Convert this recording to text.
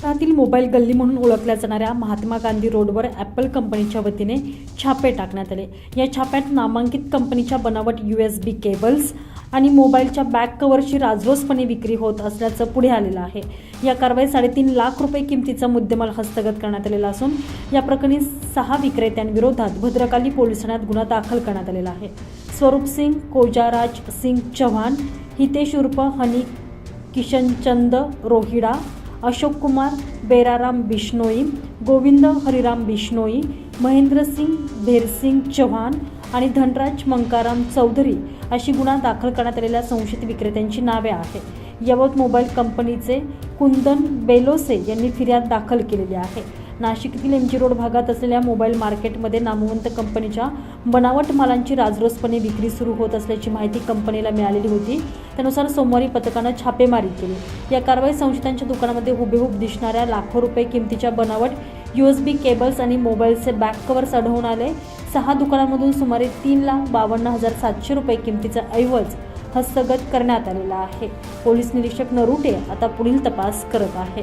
शहरातील मोबाईल गल्ली म्हणून ओळखल्या जाणाऱ्या महात्मा गांधी रोडवर ॲपल कंपनीच्या वतीने छापे टाकण्यात आले. या छाप्यात नामांकित कंपनीच्या बनावट यू एस बी केबल्स आणि मोबाईलच्या बॅक कव्हरची राजरोसपणे विक्री होत असल्याचं पुढे आलेलं आहे. या कारवाईत साडेतीन लाख रुपये किमतीचा मुद्देमाल हस्तगत करण्यात आलेला असून या प्रकरणी सहा विक्रेत्यांविरोधात भद्रकाली पोलीस ठाण्यात गुन्हा दाखल करण्यात आलेला आहे. स्वरूप सिंग कोजाराज सिंग चव्हाण हितेश उर्फ हनी किशनचंद रोहिडा अशोक कुमार बेराराम बिश्नोई गोविंद हरिराम बिश्नोई महेंद्रसिंग भेरसिंग चव्हाण आणि धनराज मंकाराम चौधरी अशी गुन्हा दाखल करण्यात आलेल्या संशयित विक्रेत्यांची नावे आहेत. याबाबत मोबाईल कंपनीचे कुंदन बेलोसे यांनी फिर्याद दाखल केलेली आहे. नाशिकतील एम जी रोड भागात असलेल्या मोबाईल मार्केटमध्ये नामवंत कंपनीच्या बनावट मालांची राजरोसपणे विक्री सुरू होत असल्याची माहिती कंपनीला मिळालेली होती. त्यानुसार सोमवारी पथकानं छापेमारी केली. या कारवाईत संशयितांच्या दुकानामध्ये हुबेहूब दिसणाऱ्या लाखो रुपये किमतीच्या बनावट यू एस बी केबल्स आणि मोबाईलचे बॅक कवर्स आढळून आले. सहा दुकानांमधून सुमारे तीन लाख बावन्न हजार सातशे रुपये किमतीचा ऐवज हस्तगत करण्यात आलेला आहे. पोलीस निरीक्षक नरुटे आता पुढील तपास करत आहे.